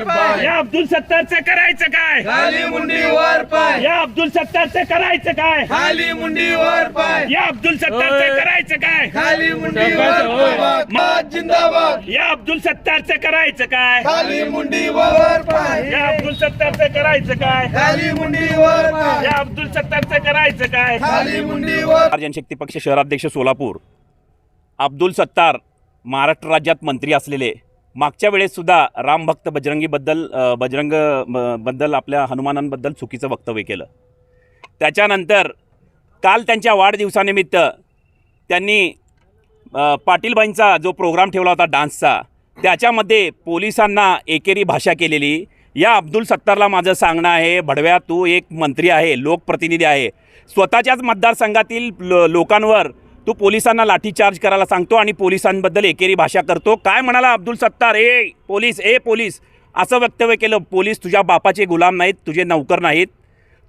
वर पाय. या अब्दुल सत्तारचं करायचं काय? खाली मुंडी वर पाय. या अब्दुल सत्तारचं करायचं काय? खाली मुंडी वर पाय. या अब्दुल सत्तारचं करायचं काय? खाली मुंडी वर पाय. मत जिंदाबाद. या अब्दुल सत्तारचं करायचं काय? खाली मुंडी वर पाय. या अब्दुल सत्तारचं करायचं काय? खाली मुंडी वर पाय. या अब्दुल सत्तारचं करायचं काय? खाली मुंडी वर जनशक्ती पक्ष शहराध्यक्ष सोलापूर. अब्दुल सत्तार महाराष्ट्र राज्यात मंत्री असलेले. मागच्या वेळेससुद्धा रामभक्त बजरंगीबद्दल बजरंग ब- बद्दल आपल्या हनुमानांबद्दल चुकीचं वक्तव्य केलं. त्याच्यानंतर काल त्यांच्या वाढदिवसानिमित्त त्यांनी पाटीलबाईंचा जो प्रोग्राम ठेवला होता डान्सचा त्याच्यामध्ये पोलिसांना एकेरी भाषा केलेली. या अब्दुल सत्तारला माझं सांगणं आहे भडव्या तू एक मंत्री आहे लोकप्रतिनिधी आहे. स्वतःच्याच मतदारसंघातील लो लोकांवर तू पोलिसांना लाठीचार्ज करायला सांगतो आणि पोलिसांबद्दल एकेरी भाषा करतो. काय म्हणाला अब्दुल सत्तार? ए पोलीस ए पोलीस. असं वक्तव्य केलं. पोलीस तुझ्या बापाचे गुलाम नाहीत तुझे नौकर नाहीत.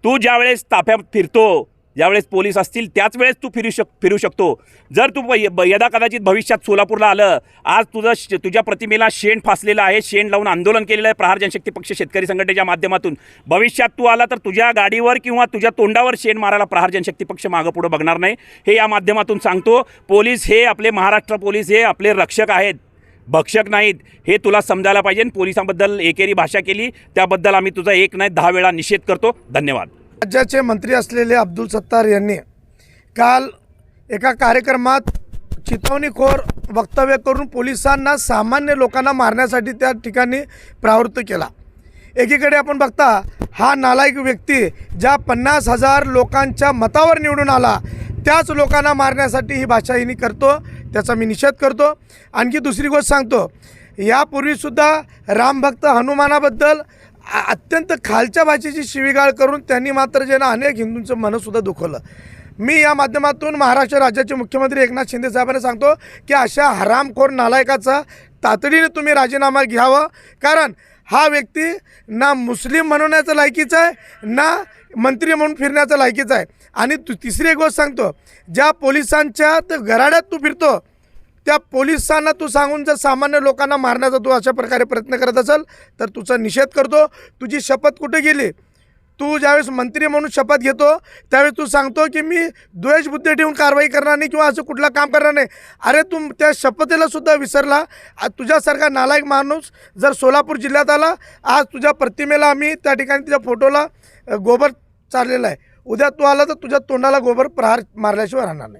तू ज्यावेळेस ताफ्यात फिरतो ज्यावेळेस पोलीस असतील त्याच वेळेस तू फिरू शक फिरू शकतो. जर तू यदा कदाचित भविष्यात सोलापूरला आलं आज तुझं श- तुझ्या प्रतिमेला शेण फासलेलं आहे शेण लावून आंदोलन केलेलं आहे प्रहार जनशक्ती पक्ष शेतकरी संघटनेच्या माध्यमातून. भविष्यात तू आला तर तुझ्या गाडीवर किंवा तुझ्या तोंडावर शेण मारायला प्रहार जनशक्ती पक्ष मागं पुढं बघणार नाही. हे या माध्यमातून सांगतो. पोलीस हे आपले महाराष्ट्र पोलीस हे आपले रक्षक आहेत. भक्षक नाहीत. हे तुला समजायला पाहिजे. पोलिसांबद्दल एकेरी भाषा केली. त्याबद्दल आम्ही तुझा एक नाही दहा वेळा निषेध करतो. धन्यवाद. राज्याचे मंत्री असलेले अब्दुल सत्तार यांनी काल एका कार्यक्रमात चितवणीखोर वक्तव्य करून पोलिसांना सामान्य लोकांना मारण्यासाठी त्या ठिकाणी प्रवृत्त केला. एकीकडे आपण बघता हा नालायक व्यक्ती ज्या पन्नास हजार लोकांच्या मतावर निवडून आला त्याच लोकांना मारण्यासाठी ही भाषा हिनी करतो त्याचा मी निषेध करतो. आणखी दुसरी गोष्ट सांगतो यापूर्वीसुद्धा रामभक्त हनुमानाबद्दल अत्यंत खालच्या भाषेची शिवीगाळ करून त्यांनी मात्र जे ना अनेक हिंदूंचं मनसुद्धा दुखवलं. मी या माध्यमातून महाराष्ट्र राज्याचे मुख्यमंत्री एकनाथ शिंदे साहेबांना सांगतो की अशा हरामखोर नालायकाचा तातडीने तुम्ही राजीनामा घ्यावं. कारण हा व्यक्ती ना मुस्लिम म्हणण्याचं लायकीचा आहे ना मंत्री म्हणून फिरण्याचं लायकीचा आहे. आणि तू तिसरी एक गोष्ट सांगतो ज्या पोलिसांच्या त- घराड्यात तू फिरतो त्या पोलिसांना तू सांगून जर सामान्य लोकांना मारण्याचा तू अशा प्रकारे प्रयत्न करत असेल तर तुझा निषेध करतो. तुझी शपथ कुठे गेली? तू ज्यावेळेस मंत्री म्हणून शपथ घेतो त्यावेळेस तू सांगतो की मी द्वेषबुद्धी ठेवून कारवाई करणार नाही किंवा असं कुठलं काम करणार नाही. अरे तू त्या शपथेला सुद्धा विसरला. आज तुझ्यासारखा नालायक माणूस जर सोलापूर जिल्ह्यात आला आज तुझ्या प्रतिमेला आम्ही त्या ठिकाणी तुझ्या फोटोला गोबर चाललेला आहे. उद्या तू आला तर तुझ्या तोंडाला गोबर प्रहार मारल्याशिवाय राहणार नाही.